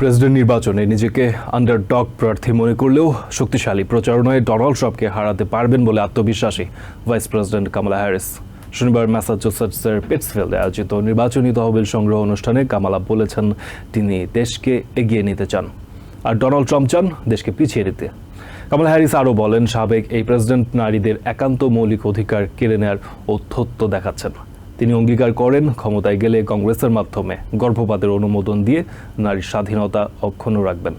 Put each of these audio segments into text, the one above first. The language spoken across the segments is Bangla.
প্রেসিডেন্ট নির্বাচনে নিজেকে আন্ডার আন্ডারডগ প্রার্থী মনে করলেও শক্তিশালী প্রচারণায় ডোনাল্ড ট্রাম্পকে হারাতে পারবেন বলে আত্মবিশ্বাসী ভাইস প্রেসিডেন্ট কামালা হ্যারিস। শনিবার ম্যাসাচুসেটসের পিটসফিল্ডে আয়োজিত নির্বাচনী তহবিল সংগ্রহ অনুষ্ঠানে কামালা বলেছেন, তিনি দেশকে এগিয়ে নিতে চান। আর ডোনাল্ড ট্রাম্প চান দেশকে পিছিয়ে দিতে। কামালা হ্যারিস আরও বলেন, সাবেক এই প্রেসিডেন্ট নারীদের একান্ত মৌলিক অধিকার কেড়ে নেওয়ার ঔদ্ধত্য দেখাচ্ছেন। তিনি অঙ্গীকার করেন ক্ষমতায় গেলে কংগ্রেসের মাধ্যমে গর্ভপাতের অনুমোদন দিয়ে নারীর স্বাধীনতা অক্ষুণ্ণ রাখবেন।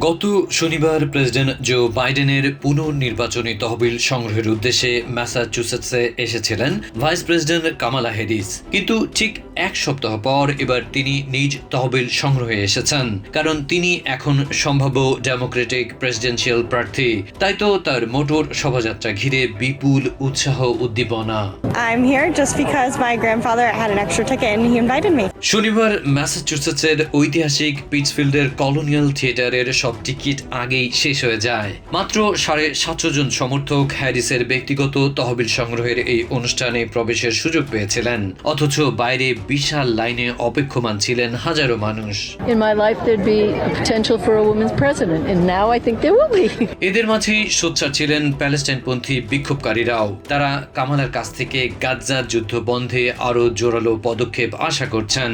গত শনিবার প্রেসিডেন্ট জো বাইডেনের পুনর্নির্বাচনী তহবিল সংগ্রহের উদ্দেশ্যে ম্যাসাচুসেটসে এসেছিলেন ভাইস প্রেসিডেন্ট কামালা হ্যারিস কিন্তু ঠিক এক সপ্তাহ পর এবার তিনি নিজ তহবিল সংগ্রহে এসেছেন। কারণ তিনি এখন সম্ভাব্য ডেমোক্রেটিক প্রেসিডেন্সিয়াল প্রার্থী। তাই তো তার মোটর শোভাযাত্রা ঘিরে বিপুল উৎসাহ উদ্দীপনা। I'm here just because my grandfather had an extra ticket and he invited me. শনিবার ম্যাসাচুসেটসের ঐতিহাসিক পিটসফিল্ডের কলোনিয়াল থিয়েটারের সব টিকিট আগেই শেষ হয়ে যায়। মাত্র সাড়ে সাতশো জন সমর্থক হ্যারিসের ব্যক্তিগত তহবিল সংগ্রহের এই অনুষ্ঠানে প্রবেশের সুযোগ পেয়েছিলেন। অথচ বাইরে বিশাল লাইনে অপেক্ষমান ছিলেন হাজারো মানুষ In my life, there'd be a potential for a woman's president, and now I think there will be. এদের মাঝেই সোচ্চার ছিলেন প্যালেস্টাইনপন্থী বিক্ষোভকারীরাও তারা কামালার কাছ থেকে গাজ্জার যুদ্ধ বন্ধে আরও জোরালো পদক্ষেপ আশা করছেন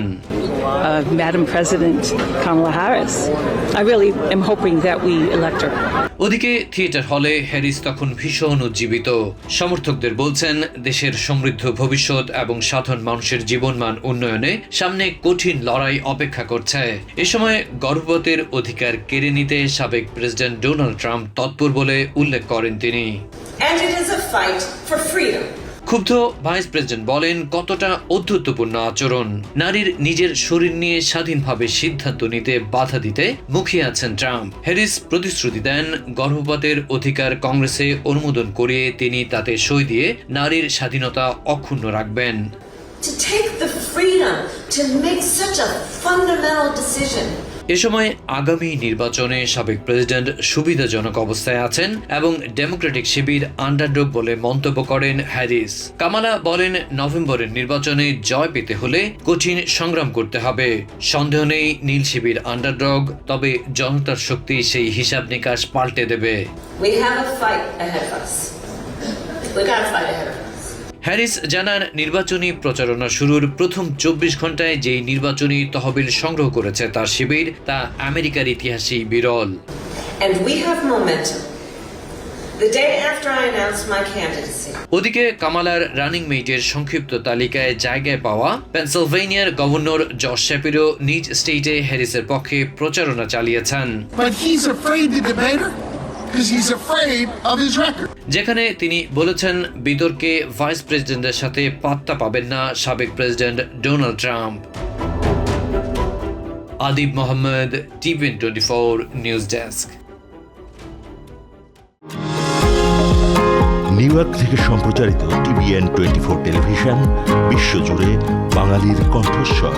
uh, Madam President Kamala Harris. I really am hoping that we elect her. ওদিকে থিয়েটার হলে হ্যারিস তখন ভীষণ উজ্জীবিত সমর্থকদের বলছেন দেশের সমৃদ্ধ ভবিষ্যৎ এবং সাধারণ মানুষের জীবনমান উন্নয়নে সামনে কঠিন লড়াই অপেক্ষা করছে। এ সময় গর্ভপাতের অধিকার কেড়ে নিতে সাবেক প্রেসিডেন্ট ডোনাল্ড ট্রাম্প তৎপর বলে উল্লেখ করেন তিনি. ক্ষুব্ধ ভাইস প্রেসিডেন্ট বলেন কতটা অধ্যত্বপূর্ণ আচরণ। নারীর নিজের শরীর নিয়ে স্বাধীনভাবে সিদ্ধান্ত নিতে বাধা দিতে মুখিয়ে আছেন ট্রাম্প। হ্যারিস প্রতিশ্রুতি দেন গর্ভপাতের অধিকার কংগ্রেসে অনুমোদন করিয়ে তিনি তাতে সই দিয়ে নারীর স্বাধীনতা অক্ষুণ্ণ রাখবেন। To take the freedom to make such a fundamental decision. এ সময় আগামী নির্বাচনে সাবেক প্রেসিডেন্ট সুবিধাজনক অবস্থায় আছেন এবং ডেমোক্রেটিক শিবির আন্ডারডগ বলে মন্তব্য করেন হ্যারিস কামালা বলেন নভেম্বরের নির্বাচনে জয় পেতে হলে কঠিন সংগ্রাম করতে হবে সন্দেহ নেই নীল শিবির আন্ডারডগ তবে জনতার শক্তি সেই হিসাব নিকাশ পাল্টে দেবে We have a fight ahead of us. We got a fight ahead of us. Harris জানান নির্বাচনী প্রচারণা শুরুর প্রথম চব্বিশ ঘন্টায় যেই নির্বাচনী তহবিল সংগ্রহ করেছে তার শিবির তা আমেরিকার ইতিহাসেই বিরল। And we have momentum. The day after I announced my candidacy, ওদিকে কামালার রানিং মেইটের সংক্ষিপ্ত তালিকায় জায়গায় পাওয়া পেনসিলভেনিয়ার গভর্নর জশ শেপিরো নিজ স্টেটে হ্যারিসের পক্ষে প্রচারণা চালিয়েছেন। যেখানে তিনি বলেছেন বিতর্কে ভাইস প্রেসিডেন্টের সাথে পাত্তা পাবেন না সাবেক president Donald Trump. Adib Mohammad TVN twenty four news desk. New York থেকে সম্প্রচারিত টিভিএন টোয়েন্টি ফোর টেলিভিশন বিশ্বজুড়ে বাঙালির কণ্ঠস্বর।